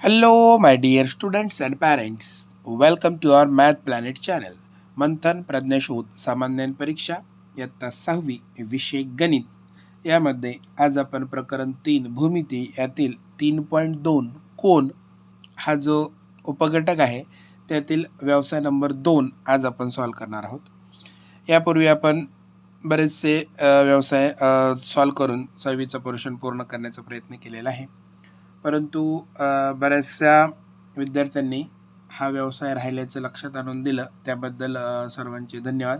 Hello, my dear students and parents. Welcome to our Math Planet channel. मंथन प्रज्ञाशोध सामान्य परीक्षा इयत्ता सहावी विषय गणित यामध्ये आज आपण प्रकरण तीन भूमिती यातील तीन पॉईंट दोन कोण हा जो उपघटक आहे त्यातील व्यवसाय नंबर दोन आज आपण सॉल्व करणार आहोत यापूर्वी आपण बरेचसे व्यवसाय सॉल्व करून सहावीचं पोर्शन पूर्ण करण्याचा प्रयत्न केलेला आहे परंतु बऱ्याचशा विद्यार्थ्यांनी हा व्यवसाय राहिल्याचं लक्षात आणून दिलं. त्याबद्दल सर्वांचे धन्यवाद.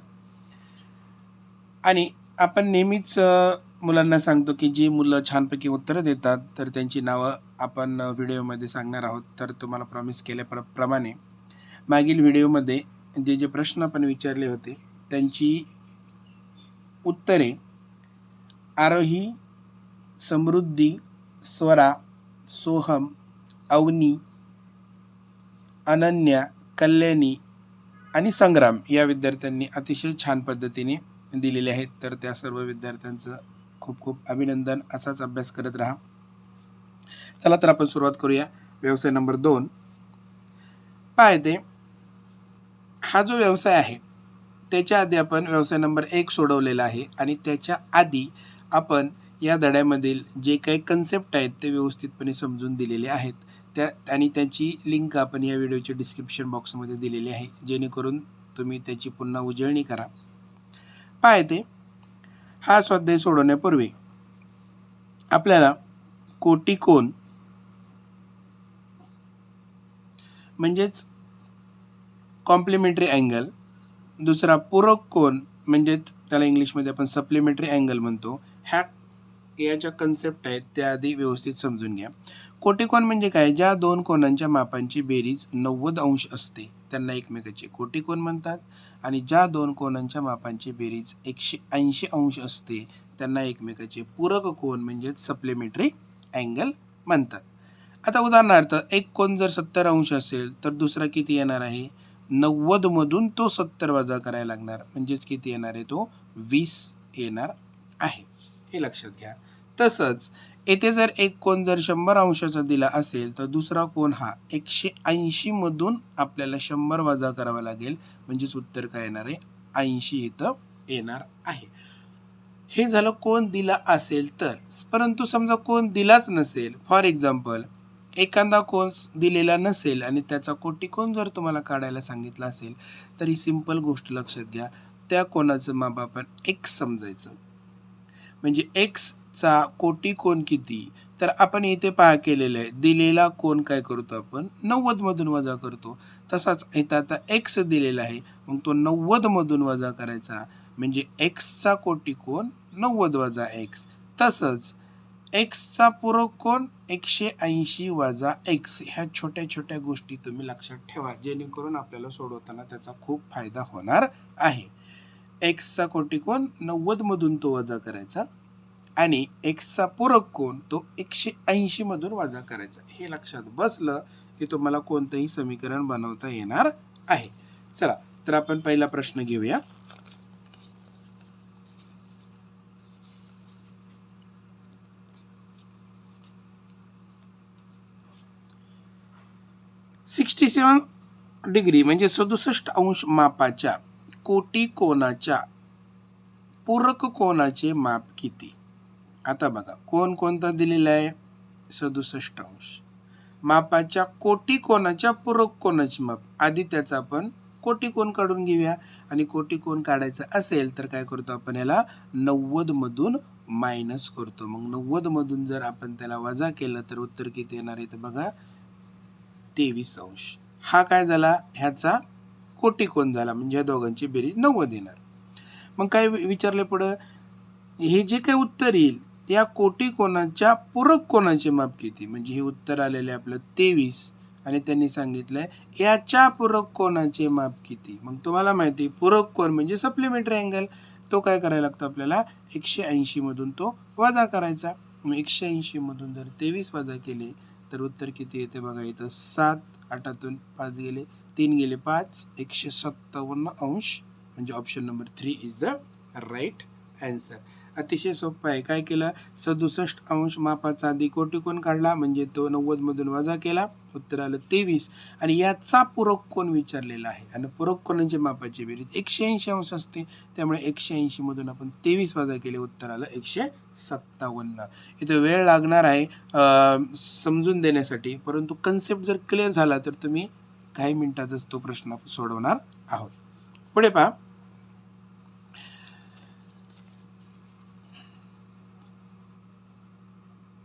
आणि आपण नेहमीच मुलांना सांगतो की जी मुलं छानपैकी उत्तरं देतात तर त्यांची नावं आपण व्हिडिओमध्ये सांगणार आहोत. तर तुम्हाला प्रॉमिस केल्याप्रमाणे मागील व्हिडिओमध्ये जे जे प्रश्न आपण विचारले होते त्यांची उत्तरे आरोही समृद्धी स्वरा सोहम अवनी अनन्या कल्याणी आणि संग्राम या विद्यार्थ्यांनी अतिशय छान पद्धतीने दिलेले आहेत. तर त्या सर्व विद्यार्थ्यांचं खूप खूप अभिनंदन. असाच अभ्यास करत राहा. चला तर आपण सुरुवात करूया. व्यवसाय नंबर दोन. काय ते हा जो व्यवसाय आहे त्याच्या आधी आपण व्यवसाय नंबर एक सोडवलेला आहे आणि त्याच्या आधी आपण या धड्यामधील जे काही कन्सेप्ट आहेत ते व्यवस्थितपणे समजून दिलेले आहेत. त्या आणि त्याची लिंक आपण या व्हिडिओच्या डिस्क्रिप्शन बॉक्समध्ये दिलेली आहे. जेणेकरून तुम्ही त्याची पुन्हा उजळणी करा. पाय ते. हा स्वाध्याय सोडवण्यापूर्वी आपल्याला कोटी म्हणजेच कॉम्प्लिमेंटरी अँगल दुसरा पूरक कोन म्हणजेच त्याला इंग्लिशमध्ये आपण सप्लिमेंटरी अँगल म्हणतो. ह्या याच्या कन्सेप्ट आहेत त्या आधी व्यवस्थित समजून घ्या. कोटिकोन म्हणजे काय? ज्या दोन कोणांच्या मापांची बेरीज नव्वद अंश असते त्यांना एकमेकाचे कोटिकोन म्हणतात आणि ज्या दोन कोणांच्या मापांची बेरीज एकशे ऐंशी अंश असते त्यांना एकमेकाचे पूरक कोण म्हणजेच सप्लिमेंटरी अँगल म्हणतात. आता उदाहरणार्थ एक कोण जर सत्तर अंश असेल तर दुसरा किती येणार आहे? नव्वदमधून तो सत्तर वजा करायला लागणार म्हणजेच किती येणार आहे? तो वीस येणार आहे. हे लक्षात घ्या. तसंच येथे जर एक कोण जर शंभर अंशाचा दिला असेल तर दुसरा कोण हा एकशे ऐंशीमधून आपल्याला शंभर वजा करावा लागेल. म्हणजेच उत्तर काय येणार आहे? ऐंशी इथं येणार आहे. हे झालं कोण दिला असेल तर परंतु समजा कोण दिलाच नसेल फॉर एक्झाम्पल एखादा कोण दिलेला नसेल आणि त्याचा कोटी कोण जर तुम्हाला काढायला सांगितला असेल तर ही सिंपल गोष्ट लक्षात घ्या. त्या कोणाचं माप आपण एक्स समजायचं. म्हणजे एक्स चा कोटी कोण किती? तर आपण इथे पहा केलेलं आहे. दिलेला कोण काय करतो आपण? नव्वदमधून वजा करतो. तसाच इथं आता एक्स दिलेला आहे. मग तो नव्वदमधून वजा करायचा. म्हणजे एक्सचा कोटी कोण? नव्वद वजा एक्स तसंच एक्सचा पूरक कोण? एकशे ऐंशी वजा एक्स ह्या छोट्या छोट्या गोष्टी तुम्ही लक्षात ठेवा. जेणेकरून आपल्याला सोडवताना त्याचा खूप फायदा होणार आहे. एक्सचा कोटी कोण? नव्वदमधून तो वजा करायचा. आणि एक्सचा पूरक कोण तो एकशे ऐंशीमधून वजा करायचा. हे लक्षात बसलं की तुम्हाला कोणतंही समीकरण बनवता येणार आहे. चला तर आपण पहिला प्रश्न घेऊया. सिक्स्टी सेवन डिग्री म्हणजे सदुसष्ट अंश मापाच्या कोटी कोणाच्या पूरक कोणाचे माप किती? आता बघा कोण कोणता दिलेला आहे? सदुसष्ट अंश. मापाच्या कोटी कोणाच्या पूरक कोणाची माप? आधी त्याचा आपण कोटी कोण काढून घेऊया. आणि कोटी कोण काढायचं असेल तर काय करतो आपण याला? नव्वद मधून मायनस करतो. मग नव्वद मधून जर आपण त्याला वजा केलं तर उत्तर किती येणार आहे? तर बघा तेवीस अंश. हा काय झाला? ह्याचा कोटी कोण झाला? म्हणजे या दोघांची बेरीज नव्वद येणार. मग काय वि- विचारले पुढं? हे जे काही उत्तर येईल त्या कोटी कोणाच्या पूरक कोणाचे माप किती म्हणजे हे उत्तर आलेले आपलं तेवीस. आणि त्यांनी सांगितलंय याच्या पूरक कोणाचे माप किती? मग तुम्हाला माहिती आहे, पूरक कोण म्हणजे सप्लिमेंटरी अँगल तो काय करायला लागतो आपल्याला? एकशे ऐंशी मधून तो वजा करायचा. मग एकशे ऐंशी मधून जर तेवीस वजा केले तर उत्तर किती येते बघा इथं सात आठातून पाच गेले तीन गेले पाच एकशे सत्तावन्न अंश. म्हणजे option number three is the right answer अतिशय सोपं आहे. काय केलं? सदुसष्ट अंश मापाचा आधी कोण काढला म्हणजे तो नव्वदमधून वजा केला. उत्तर आलं तेवीस. आणि याचा पूरक कोण विचारलेला आहे? आणि पूरक कोणाची मापाची बेरीज एकशे ऐंशी अंश असते. त्यामुळे एकशे ऐंशी मधून आपण तेवीस वजा केले. उत्तर आलं एकशे सत्तावन्न. इथं वेळ लागणार आहे समजून देण्यासाठी. परंतु कन्सेप्ट जर क्लिअर झाला तर तुम्ही काही मिनिटातच तो प्रश्न सोडवणार आहोत. पुढे पहा.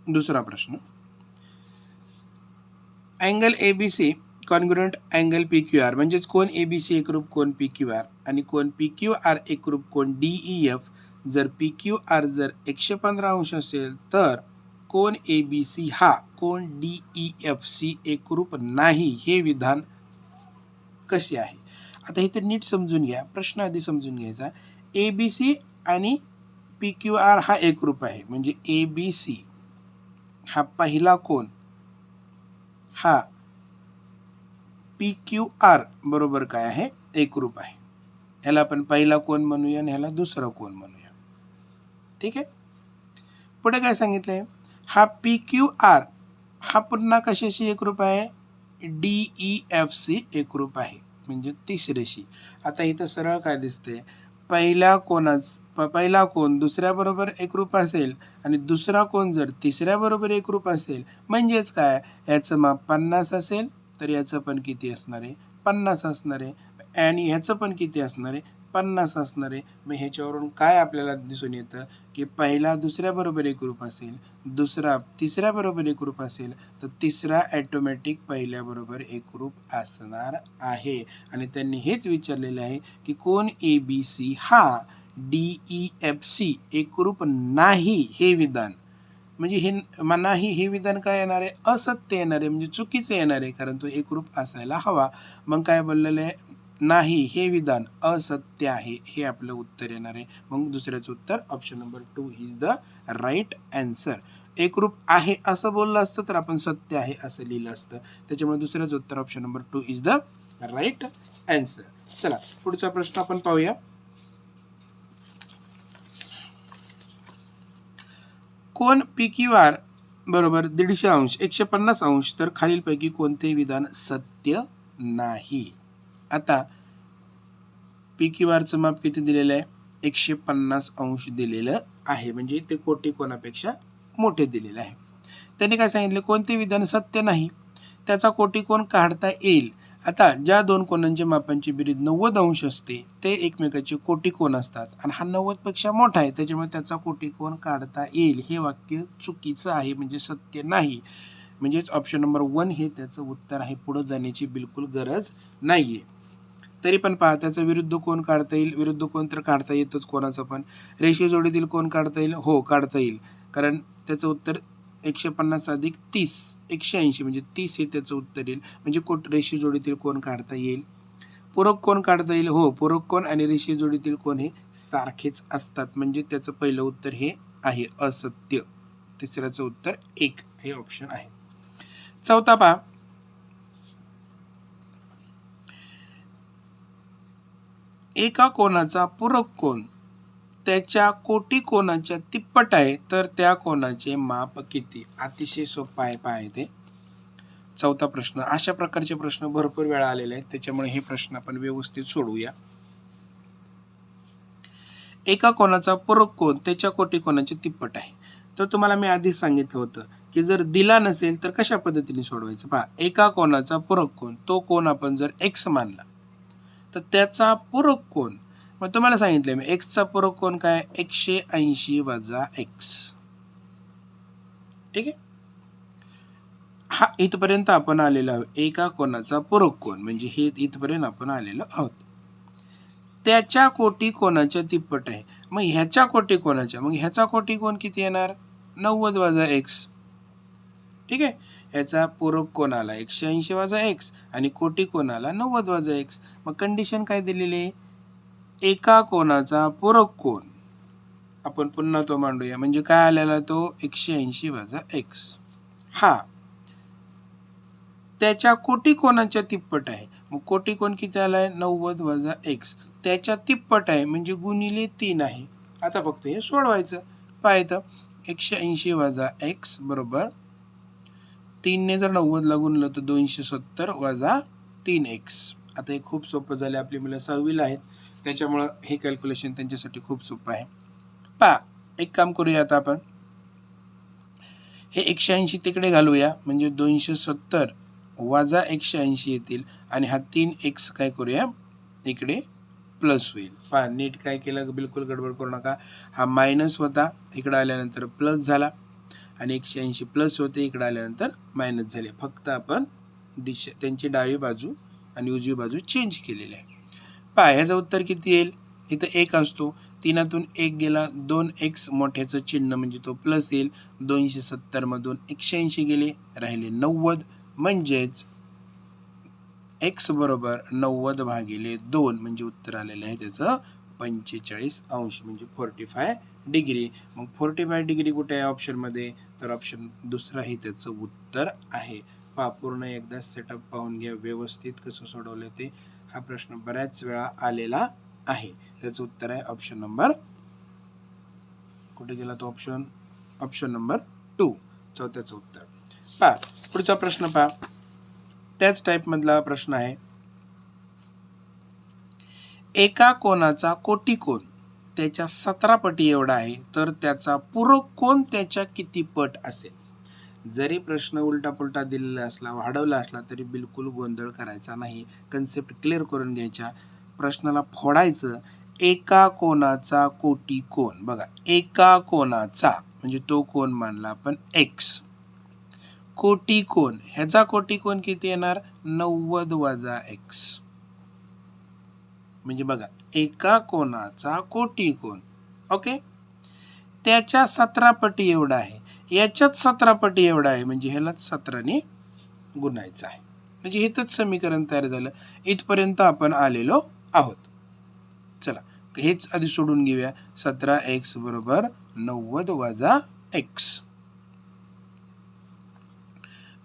दुसरा प्रश्न. Angle A B C congruent angle P Q R म्हणजेच कोण ए बी सी एकरूप कोण पी क्यू आर आणि कोण पी क्यू आर एकरूप कोण डी ई एफ जर पी क्यू आर जर एकशे पंधरा अंश असेल तर कोण ए बी सी हा कोण डी ई एफ सी एकरूप नाही हे विधान कसे आहे? आता इथे नीट समजून घ्या प्रश्न आधी समजून घ्यायचा. ए बी सी आणि पी क्यू आर हा एकरूप आहे म्हणजे ए बी सी हा पहिला कोण हा. पी क्यू आर बरोबर काय आहे? एकरूप आहे. ह्याला आपण पहिला कोण म्हणूया आणि ह्याला दुसरा कोण म्हणूया. ठीक आहे? पुढे काय सांगितलंय? हा पी क्यू आर हा पुन्हा कशाशी एकरूप आहे? डी ई एफ सी एकरूप आहे. म्हणजे तिसरेशी. आता इथं सरळ काय दिसते पहिला कोणाच? पहिला कोण? दुसऱ्याबरोबर एकरूप असेल आणि दुसरा कोण जर तिसऱ्याबरोबर एकरूप असेल म्हणजेच काय? याचं माप पन्नास असेल तर याचं पण किती असणार आहे? पन्नास असणार आहे. आणि ह्याचं पण किती असणार आहे? पन्नास असणार आहे. मग ह्याच्यावरून काय आपल्याला दिसून येतं? की पहिला दुसऱ्याबरोबर एकरूप असेल दुसरा तिसऱ्याबरोबर एकरूप असेल तर तिसरा ॲटोमॅटिक पहिल्याबरोबर एकरूप असणार आहे. आणि त्यांनी हेच विचारलेलं आहे की कोण ए बी सी हा डी ई एफ सी एकरूप नाही हे विधान. म्हणजे हे नाही हे विधान काय येणार आहे? असत्य येणार आहे. म्हणजे चुकीचं येणार आहे. कारण तो एकरूप असायला हवा. मग काय बोललेलं आहे? नाही हे विधान असत्य आहे हे आपलं उत्तर येणार आहे. मग दुसऱ्याचं उत्तर option number two is the right answer एकरूप आहे असं बोललं असतं तर आपण सत्य आहे असं लिहिलं असतं. त्याच्यामुळे दुसऱ्याचं उत्तर option number two is the right answer चला पुढचा प्रश्न आपण पाहूया. कोण पी क्यू आर बरोबर दीडशे अंश एकशे पन्नास अंश तर खालीलपैकी कोणते विधान सत्य नाही. आता पी क्यू आरचं माप किती दिलेलं आहे? एकशे पन्नास अंश दिलेलं आहे. म्हणजे ते कोटी कोणापेक्षा मोठे दिलेलं आहे. त्यांनी काय सांगितलं? कोणते विधान सत्य नाही त्याचा कोटी कोण काढता येईल? आता ज्या दोन कोणांच्या मापांची बेरीज नव्वद अंश असते ते एकमेकाचे कोटी कोण असतात? आणि हा नव्वदपेक्षा मोठा आहे त्याच्यामुळे त्याचा कोटी कोण काढता येईल? हे वाक्य चुकीचं आहे म्हणजे सत्य नाही. म्हणजेच ऑप्शन नंबर वन हे त्याचं उत्तर आहे. पुढं जाण्याची बिलकुल गरज नाही आहे तरी पण पहा त्याचा विरुद्ध कोण काढता येईल? विरुद्ध कोण तर काढता येतच कोणाचं पण. रेषीय जोडीतील कोण काढता येईल? हो काढता येईल. कारण त्याचं उत्तर एकशे पन्नास अधिक तीस एकशे ऐंशी म्हणजे तीस हे त्याचं उत्तर येईल. म्हणजे कोट रेषीय जोडीतील कोण काढता येईल? पूरक कोण काढता येईल? हो पूरक कोण आणि रेषीय जोडीतील कोण हे सारखेच असतात. म्हणजे त्याचं पहिलं उत्तर हे आहे असत्य. तिसऱ्याचं उत्तर एक हे ऑप्शन आहे. चौथा पहा एका कोणाचा पूरक कोण? त्याच्या कोटी कोणाच्या तिप्पट आहे? तर त्या कोणाचे माप किती? अतिशय सोपं आहे पाय ते चौथा प्रश्न. अशा प्रकारचे प्रश्न भरपूर वेळा आलेले आहेत. त्याच्यामुळे हे प्रश्न आपण व्यवस्थित सोडवूया. एका कोणाचा पूरक कोण? त्याच्या कोटी कोणाचे तिप्पट आहे? तर तुम्हाला मी आधीच सांगितलं होतं की जर दिला नसेल तर कशा पद्धतीने सोडवायचं? पहा एका कोणाचा पूरक कोण? तो कोण आपण जर एक्स मानला तर त्याचा पूरक कोण मग तुम्हाला सांगितलं मी एक्सचा पूरक कोण काय? एकशे ऐंशी वजा एक्स ठीक आहे? हा इथपर्यंत आपण आलेलो आहोत. एका कोणाचा पूरक कोण म्हणजे हे इथपर्यंत आपण आलेलो आहोत. त्याच्या कोटी कोणाच्या तिप्पट आहे. मग ह्याच्या कोटी कोणाच्या मग ह्याचा कोटी कोण किती येणार? नव्वद वजा एक्स ठीक आहे? ह्याचा पूरक कोण आला एकशे ऐंशी वाजा एक्स आणि कोटी कोण आला नव्वद वाजा एक्स मग कंडिशन काय दिलेली? आहे एका कोणाचा पूरक कोण आपण पुन्हा तो मांडूया. म्हणजे काय आलेला तो? एकशे ऐंशी वाजा एक्स हा. त्याच्या कोटी कोणाच्या तिप्पट आहे. मग कोटी कोण किती आलाय? नव्वद वजा एक्स त्याच्या तिप्पट आहे. म्हणजे गुणिले तीन आहे. आता फक्त हे सोडवायचं. पाहायचं. एकशे ऐंशी वजा एक्स बरोबर तीनने जर नव्वद गुणलं तर दोनशे सत्तर वजा तीन एक्स आता हे खूप सोपं झालं आपली मुलं सहावीला आहेत. त्याच्यामुळं हे कॅल्क्युलेशन त्यांच्यासाठी खूप सोपं आहे. पा एक काम करूया आता आपण. हे एकशे ऐंशी तिकडे घालूया म्हणजे दोनशे सत्तर वजा एकशे ऐंशी येतील आणि हा तीन एक्स काय करूया? इकडे प्लस होईल. पहा नीट काय केलं बिलकुल गडबड करू नका. हा मायनस होता इकडं आल्यानंतर प्लस झाला. आणि एकशे ऐंशी प्लस होते इकडं आल्यानंतर मायनस झाले. फक्त आपण डिश त्यांची डावी बाजू आणि उजवी बाजू चेंज केलेली आहे. पहा ह्याचं उत्तर किती येईल? इथं एक असतो. तीनातून एक गेला दोन एक्स मोठ्याचं चिन्ह म्हणजे तो प्लस येईल. दोनशे सत्तरमधून एकशे ऐंशी गेले राहिले नव्वद. म्हणजेच एक्स बरोबर नव्वद भागिले दोन म्हणजे उत्तर आलेलं आहे त्याचं पंचेचाळीस अंश म्हणजे फोर्टी फाय डिग्री मग फोर्टी फाय डिग्री कुठे आहे ऑप्शनमध्ये तर ऑप्शन दुसरा हे त्याचं उत्तर आहे. पहा पूर्ण एकदा सेटअप पाहून घ्या व्यवस्थित कसं सोडवलं ते. हा प्रश्न बऱ्याच वेळा आलेला आहे. त्याचं उत्तर आहे ऑप्शन नंबर कुठे गेला तो ऑप्शन ऑप्शन नंबर टू चौथ्याचं उत्तर. पहा पुढचा प्रश्न पहा. त्याच टाईपमधला प्रश्न आहे. एका कोणाचा कोटी कोण त्याच्या सतरा पटी एवढा आहे तर त्याचा पूरक कोण त्याच्या किती पट असेल? जरी प्रश्न उलटा पुलटा दिलेला असला वाढवला असला तरी बिलकुल गोंधळ करायचा नाही. कन्सेप्ट क्लिअर करून घ्यायच्या. प्रश्नाला फोडायचं एका कोणाचा कोटी कोण बघा एका कोणाचा म्हणजे तो कोण मानला आपण? एक्स कोटी कोण ह्याचा कोटी कोण किती येणार? नव्वद वजा एक्स म्हणजे बघा एका कोणाचा कोटी कोण? ओके? त्याच्या सतरा पटी एवढा आहे. याच्यात सतरा पटी एवढा आहे म्हणजे ह्यालाच सतराने गुणायचं आहे. म्हणजे हेच समीकरण तयार झालं. इथपर्यंत आपण आलेलो आहोत. चला हेच आधी सोडून घेऊया. सतरा एक्स बरोबर नव्वद वजा एक्स.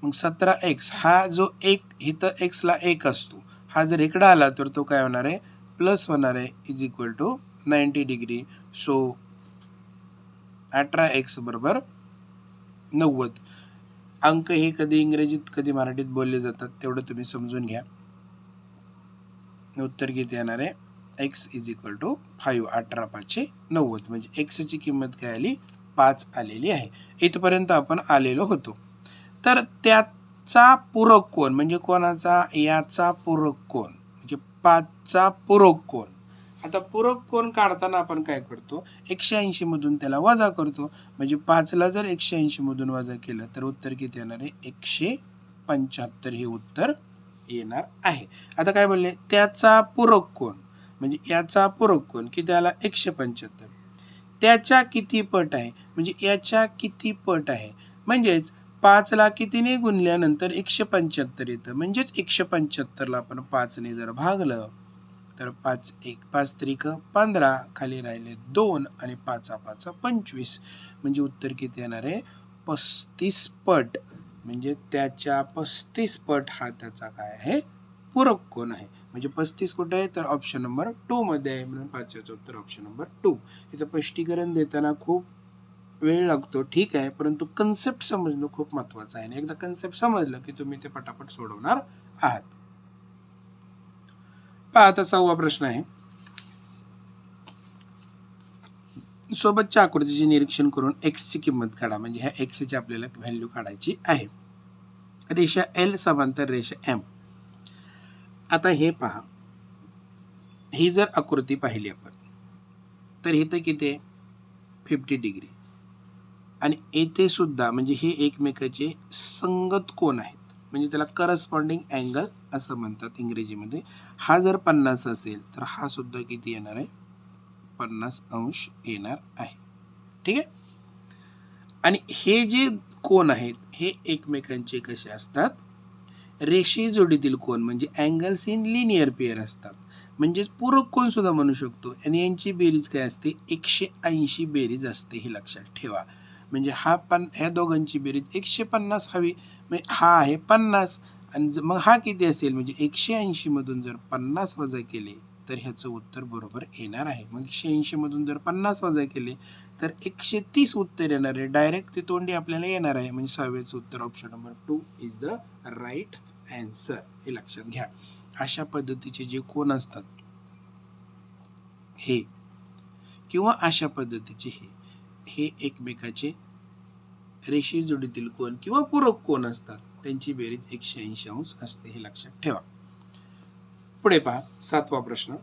मग सतरा एक्स हा जो एक इथं एक्सला एक असतो. हा जर इकडं आला तर तो काय होणार आहे? प्लस होणार आहे is equal to ninety degree so अठरा एक्स बरोबर नव्वद. अंक हे कधी इंग्रजीत कधी मराठीत बोलले जातात तेवढं तुम्ही समजून घ्या. उत्तर किती येणार आहे? X is equal to five अठरा पाचशे नव्वद. म्हणजे एक्सची किंमत काय आली? पाच आलेली आहे. इथपर्यंत आपण आलेलो होतो. तर त्याचा पूरक कोण म्हणजे कोणाचा? याचा पूरक कोण पाचचा पूरक कोण? आता पूरक कोण काढताना आपण काय करतो? एकशे ऐंशीमधून त्याला वजा करतो. म्हणजे पाचला जर एकशे ऐंशीमधून वजा केलं तर उत्तर किती येणार आहे? एकशे पंच्याहत्तर हे उत्तर येणार आहे. आता काय बोलले? त्याचा पूरक कोण? म्हणजे याचा पूरक कोण? किती आला एकशे पंच्याहत्तर. त्याच्या किती पट आहे? म्हणजे याच्या किती पट आहे? म्हणजेच पाचला कितीने गुणल्यानंतर एकशे पंच्याहत्तर येतं. म्हणजेच एकशे पंच्याहत्तरला आपण पाचने जर भागलं तर पाच एक पाच त्रिक पंधरा खाली राहिले दोन आणि पाचा पाचा पंचवीस. म्हणजे उत्तर किती येणार आहे? पस्तीस पट. म्हणजे त्याच्या पस्तीस पट हा त्याचा काय आहे? पूरक कोण आहे. म्हणजे पस्तीस कुठे आहे? तर ऑप्शन नंबर टू मध्ये आहे. म्हणून पाचव्याचं उत्तर ऑप्शन नंबर टू इथं स्पष्टीकरण देताना खूप वेळ लागतो ठीक आहे परंतु कन्सेप्ट समजणं खूप महत्वाचं आहे. आणि एकदा कन्सेप्ट समजलं की तुम्ही ते पटापट सोडवणार आहात. पहा आता सहावा प्रश्न आहे. सोबतच्या आकृतीचे निरीक्षण करून एक्सची किंमत काढा. म्हणजे ह्या एक्सची आपल्याला व्हॅल्यू काढायची आहे. रेषा एल समांतर रेषा एम आता हे पहा. ही जर आकृती पाहिली आपण तर इथं किती आहे? फिफ्टी डिग्री आणि येथे सुद्धा म्हणजे हे एकमेकाचे संगत कोण आहेत? म्हणजे त्याला करस्पॉन्डिंग अँगल असं म्हणतात इंग्रजीमध्ये. हा जर पन्नास असेल तर हा सुद्धा किती येणार आहे? पन्नास अंश येणार आहे. ठीक आहे? आणि हे जे कोण आहेत हे एकमेकांचे कसे असतात? रेषी जोडीतील कोण म्हणजे अँगल्स इन लिनियर पेअर असतात. म्हणजेच पूरक कोण सुद्धा म्हणू शकतो. आणि यांची बेरीज काय असते? एकशे ऐंशी बेरीज असते हे लक्षात ठेवा. म्हणजे हा पन ह्या दोघांची बेरीज एकशे पन्नास हवी. म्हणजे हा आहे पन्नास आणि मग हा किती असेल? म्हणजे एकशे ऐंशीमधून जर पन्नास वजा केले तर ह्याचं उत्तर बरोबर येणार आहे. मग एकशे ऐंशीमधून जर पन्नास वजा केले तर एकशे तीस उत्तर येणार आहे. डायरेक्ट ते तोंडी आपल्याला येणार आहे. म्हणजे सहाव्याचं उत्तर option number two is the right answer हे लक्षात घ्या. अशा पद्धतीचे जे कोण असतात हे किंवा अशा पद्धतीचे हे हे एकमेकाचे रेषी जोडीतील कोण किंवा पूरक कोण असतात त्यांची बेरीज एकशे ऐंशी अंश असते हे लक्षात ठेवा. पुढे पहा सातवा प्रश्न.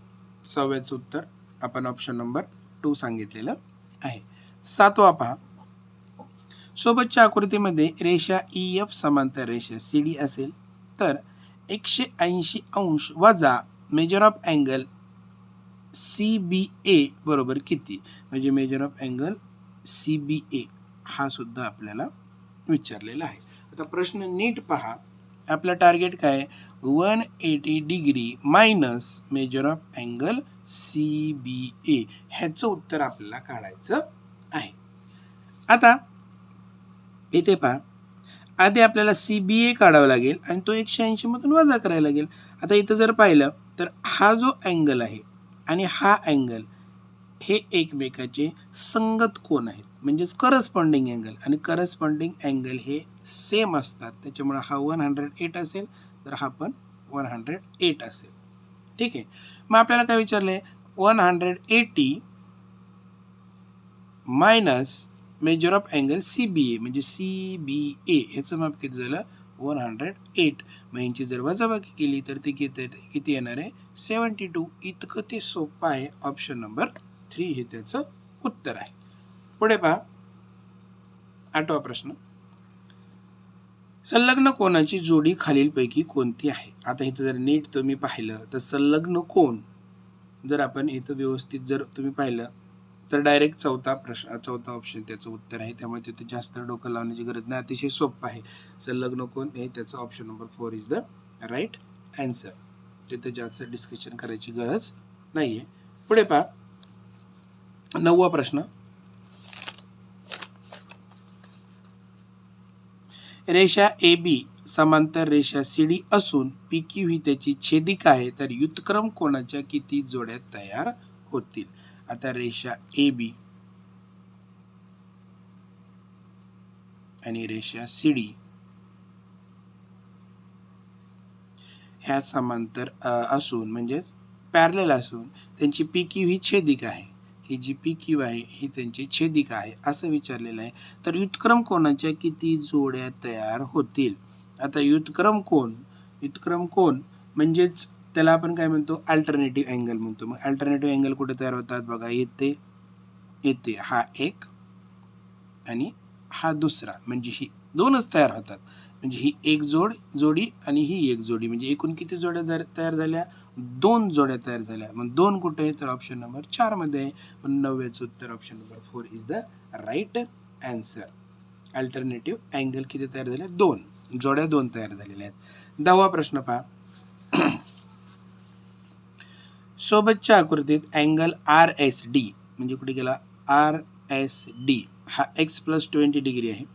सहाव्याचं उत्तर आपण ऑप्शन नंबर टू सांगितलेलं आहे. सातवा पहा. सोबतच्या आकृतीमध्ये रेषा ई एफ समांतर रेषा सी डी असेल तर एकशे ऐंशी अंश वजा major of angle C B A बरोबर किती? म्हणजे major of angle C B A हा सुद्धा आपल्याला विचारलेला आहे. आता प्रश्न नीट पहा. आपला टार्गेट काय? One eighty degree minus major of angle C B A ह्याचं उत्तर आपल्याला काढायचं आहे. आता इथे पहा. आधी आपल्याला सी बी ए काढावा लागेल आणि तो एकशे ऐंशीमधून वजा करायला लागेल. आता इथं जर पाहिलं तर हा जो अँगल आहे आणि हा अँगल हे एकमेकाचे संगत कोण आहेत? म्हणजेच करस्पॉन्डिंग अँगल आणि करस्पॉन्डिंग अँगल हे सेम असतात. त्याच्यामुळे हा वन हंड्रेड एट असेल तर हा पण वन हंड्रेड एट असेल. ठीक आहे? मग आपल्याला काय विचारलं आहे one hundred eighty minus major of angle C B A म्हणजे सी बी ए ह्याचं माप किती झालं? वन हंड्रेड एट मग यांची जर वजाबाकी केली तर ते किती किती येणार आहे? सेवन्टी टू इतकं ते सोपं आहे ऑप्शन नंबर थ्री हे त्याचं उत्तर आहे. पुढे पहा. आठवा प्रश्न. संलग्न कोणाची जोडी खालीलपैकी कोणती आहे? आता इथं जर नीट तुम्ही पाहिलं तर संलग्न कोण? जर आपण इथं व्यवस्थित जर तुम्ही पाहिलं तर डायरेक्ट चौथा प्रश्न चौथा ऑप्शन त्याचं उत्तर आहे. त्यामुळे तिथे जास्त डोकं लावण्याची गरज नाही. अतिशय सोपं आहे. संलग्न कोण? हे त्याचं option number four is the right answer तिथे जास्त डिस्कशन करायची गरज नाही आहे पुढे पहा. नववा प्रश्न. रेषा ए बी समांतर रेषा सी डी असून पी क्यू ही त्याची छेदिका आहे तर युतक्रम कोणाच्या किती जोड्या तयार होतील? आता रेषा ए बी आणि रेषा सी डी ह्या समांतर असून म्हणजेच पॅरलेल असून त्यांची पी क्यू ही छेदिका आहे. ही जी पी क्यू आहे ही त्यांची छेदिका आहे असं विचारलेलं आहे. तर युतक्रम कोणाच्या किती जोड्या तयार होतील? आता युतक्रम कोण? युतक्रम कोण? म्हणजेच त्याला आपण काय म्हणतो? अल्टरनेटिव्ह अँगल म्हणतो. मग अल्टरनेटिव्ह अँगल कुठे तयार होतात? बघा येते येते. हा एक आणि हा दुसरा. म्हणजे ही दोनच तयार होतात. म्हणजे ही एक जोड जोडी आणि ही एक जोडी. म्हणजे एकूण किती जोड्या तयार- तयार झाल्या? दोन जोड्या तयार झाल्या. मग दोन कुठे आहे तर ऑप्शन नंबर चारमध्ये आहे. उत्तर option number four is the right answer alternative angle किती तयार झाले दोन. जोड्या दोन तयार झालेल्या आहेत. दहावा प्रश्न पहा. सोबतच्या आकृतीत अँगल आर एस डी म्हणजे कुठे गेला? आर एस डी हा एक्स प्लस ट्वेंटी डिग्री आहे.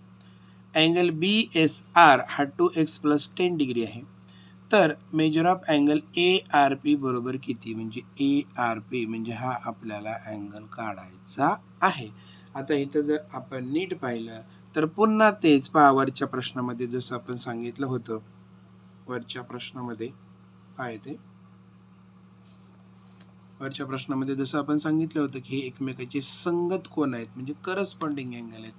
अँगल बी एस आर हा two X plus ten degree आहे. तर major of angle A R P बरोबर किती? म्हणजे ए आर पी म्हणजे हा आपल्याला अँगल काढायचा आहे. आता इथं जर आपण नीट पाहिलं तर पुन्हा तेच पावरच्या प्रश्नामध्ये जसं आपण सांगितलं होतं. वरच्या प्रश्नामध्ये काय ते? वरच्या प्रश्नामध्ये जसं आपण सांगितलं होतं की हे एकमेकाचे संगत कोण आहेत म्हणजे करस्पॉन्डिंग अँगल आहेत.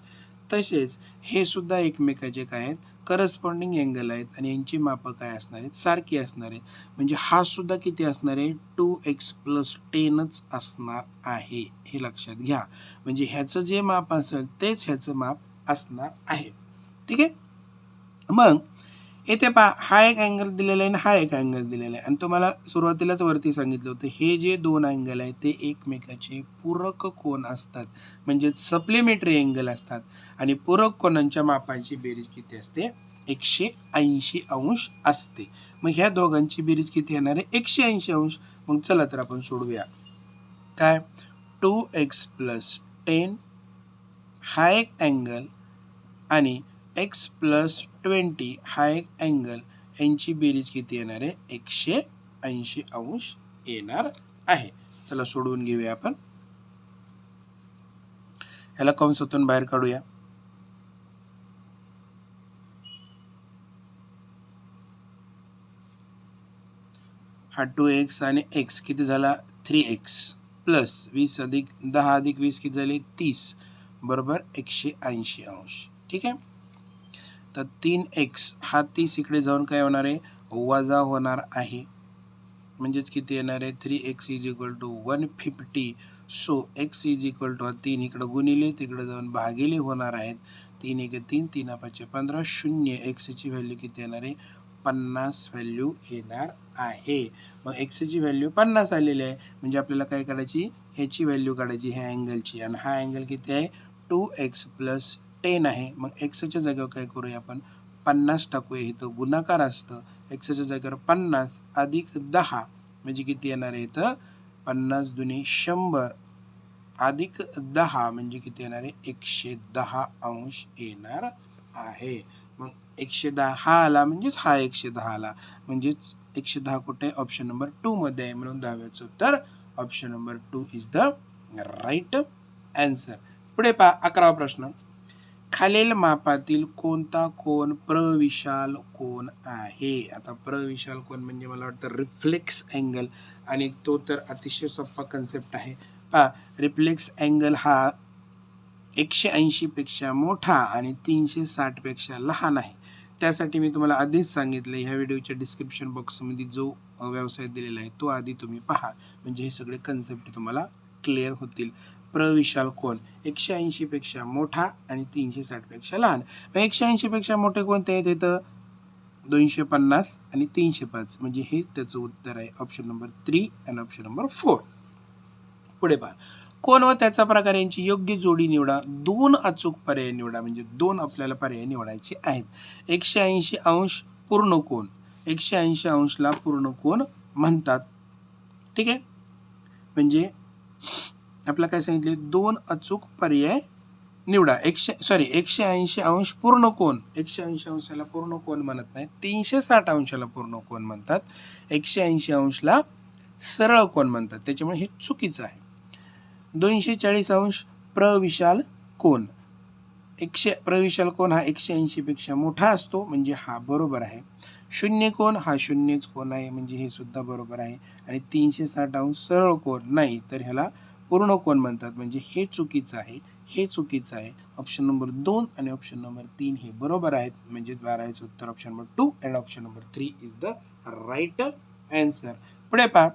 तसेच हे सुद्धा एकमेकाचे काय आहेत? करस्पॉन्डिंग अँगल आहेत आणि यांची मापं काय असणार आहेत? सारखी असणार आहेत. म्हणजे हा सुद्धा किती असणार आहे? टू एक्स प्लस टेनच असणार आहे. हे लक्षात घ्या. म्हणजे ह्याचं जे माप असेल तेच ह्याचं माप असणार आहे. ठीक आहे? मग येथे पहा हा एक अँगल दिलेला आहे आणि हा एक अँगल दिलेला आहे. आणि तुम्हाला सुरुवातीलाच वरती सांगितलं होतं हे जे दोन अँगल आहेत ते एकमेकाचे पूरक कोण असतात. म्हणजे सप्लिमेटरी अँगल असतात. आणि पूरक कोणांच्या मापांची बेरीज किती असते? एकशे ऐंशी अंश असते. मग ह्या दोघांची बेरीज किती येणार आहे? एकशे ऐंशी अंश. मग चला तर आपण सोडूया. काय? टू एक्स प्लस टेन हा एक अँगल आणि एक्स प्लस ट्वेंटी हा एक अँगल यांची बेरीज किती येणार आहे? एकशे ऐंशी अंश येणार आहे. चला सोडवून घेऊया आपण. ह्याला कंसातून बाहेर काढूया. हा टू एक्स आणि एक्स किती झाला? थ्री एक्स प्लस वीस अधिक दहा अधिक वीस किती झाले? तीस. बरोबर एकशे ऐंशी अंश. ठीक आहे? तर तीन एक्स हा तीस इकडे जाऊन काय होणार आहे? वजा होणार आहे. म्हणजेच किती येणार आहे? Three X is equal to one fifty so X is equal to तीन इकडं गुणिले तिकडे जाऊन भागिले होणार आहेत. तीन एक तीन तीन पाचशे पंधरा शून्य एक्सची व्हॅल्यू किती येणार आहे? पन्नास व्हॅल्यू येणार आहे. मग एक्सची व्हॅल्यू पन्नास आलेली आहे. म्हणजे आपल्याला काय काढायची ह्याची व्हॅल्यू काढायची ह्या अँगलची आणि हा अँगल किती आहे? टू एक्स प्लस टेन आहे मग एक्सच्या जागेवर काय करूया आपण? पन्नास टाकूया. इथं गुणाकार असतं. एक्सच्या जागेवर पन्नास अधिक दहा म्हणजे किती येणार आहे? इथं पन्नास दुने शंभर अधिक दहा म्हणजे किती येणार आहे? एकशे दहा अंश येणार आहे. मग एकशे दहा हा आला म्हणजेच हा एकशे दहा आला. म्हणजेच एकशे दहा कुठे? ऑप्शन नंबर टू मध्ये आहे. म्हणून दहाव्याचं उत्तर option number two is the right answer पुढे पहा अकरावा प्रश्न. खालील मापातील कोणता कोण प्रविशाल कोण आहे? आता प्रविशाल कोण म्हणजे मला वाटतं रिफ्लेक्स अँगल आणि तो तर अतिशय सोपा कन्सेप्ट आहे. पहा रिफ्लेक्स अँगल हा एकशे ऐंशीपेक्षा मोठा आणि तीनशे साठपेक्षा लहान आहे. त्यासाठी मी तुम्हाला आधीच सांगितलं ह्या व्हिडिओच्या डिस्क्रिप्शन बॉक्समध्ये जो व्यवसाय दिलेला आहे तो आधी तुम्ही पहा. म्हणजे हे सगळे कन्सेप्ट तुम्हाला क्लिअर होतील. प्रविशाल कोण? एकशे ऐंशीपेक्षा मोठा आणि तीनशे साठपेक्षा लहान. मग एकशे ऐंशीपेक्षा मोठे कोणते आहेत इथं? दोनशे पन्नास आणि तीनशे पाच. म्हणजे हे त्याचं उत्तर आहे. ऑप्शन नंबर थ्री आणि ऑप्शन नंबर फोर पुढे पहा. कोण व त्याचा प्रकार यांची योग्य जोडी निवडा. दोन अचूक पर्याय निवडा. म्हणजे दोन आपल्याला पर्याय निवडायचे आहेत. एकशे ऐंशी अंश पूर्ण कोण? एकशे ऐंशी अंशला पूर्ण कोण म्हणतात? ठीक आहे? म्हणजे आपल्याला काय सांगितले? दोन अचूक पर्याय निवडा. एकशे सॉरी एकशे ऐंशी अंश पूर्ण कोण? एकशे ऐंशी अंशाला पूर्ण कोण म्हणत नाही. तीनशे साठ अंशाला पूर्ण कोण म्हणतात? एकशे ऐंशी अंशला सरळ कोण म्हणतात? त्याच्यामुळे हे चुकीचं आहे. दोनशे चाळीस अंश प्रविशाल कोण? एकशे प्रविशाल कोण? हा एकशे ऐंशीपेक्षा मोठा असतो म्हणजे हा बरोबर आहे. शून्य कोण? हा शून्यच कोण आहे म्हणजे हे सुद्धा बरोबर आहे. आणि तीनशे साठ अंश सरळ कोण? नाही. तर ह्याला पूर्ण कोण म्हणतात? म्हणजे हे चुकीचं आहे हे चुकीचं आहे. ऑप्शन नंबर दोन आणि ऑप्शन नंबर तीन हे बरोबर आहेत. म्हणजे बारावीचं उत्तर option number two and option number three is the right answer पुढे पहा.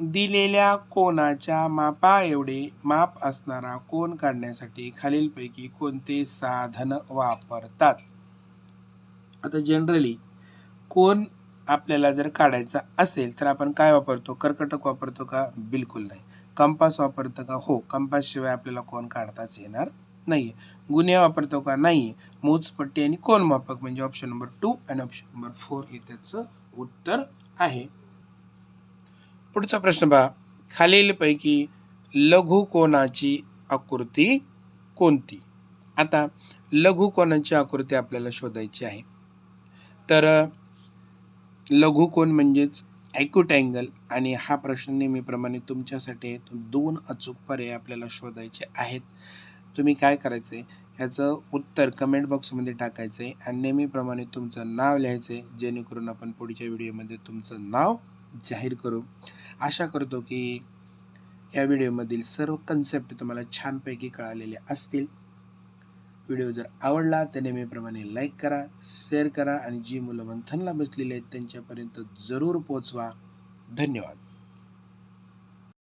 दिलेल्या कोणाच्या मापा एवढे माप असणारा कोण काढण्यासाठी खालीलपैकी कोणते साधन वापरतात? आता जनरली कोण आपल्याला जर काढायचा असेल तर आपण काय वापरतो? कर्कटक वापरतो का? बिलकुल नाही. कंपास वापरतं का? हो कंपासशिवाय आपल्याला कोण काढताच येणार नाही गुन्हे वापरतो का? नाही मोजपट्टी आणि कोण मापक? म्हणजे ऑप्शन नंबर टू आणि ऑप्शन नंबर फोर हे त्याचं उत्तर आहे. पुढचा प्रश्न पहा. खालीलपैकी लघु कोणाची आकृती कोणती? आता लघु कोणाची आकृती आपल्याला शोधायची आहे. तर लघु कोण म्हणजेच ॲक्युट अँगल आणि हा प्रश्न नेहमीप्रमाणे तुमच्यासाठी आहे. दोन अचूक पर्याय आपल्याला शोधायचे आहेत. तुम्ही काय करायचं आहे ह्याचं उत्तर कमेंट बॉक्समध्ये टाकायचं आहे आणि नेहमीप्रमाणे तुमचं नाव लिहायचं आहे जेणेकरून आपण पुढच्या व्हिडिओमध्ये तुमचं नाव जाहीर करू. आशा करतो की या व्हिडिओमधील सर्व कन्सेप्ट तुम्हाला छानपैकी कळालेले असतील. व्हिडिओ जर आवडला तर नेहमीप्रमाणे लाईक करा शेअर करा आणि जी मुलं मंथनला बसलेली आहेत त्यांच्यापर्यंत जरूर पोचवा धन्यवाद.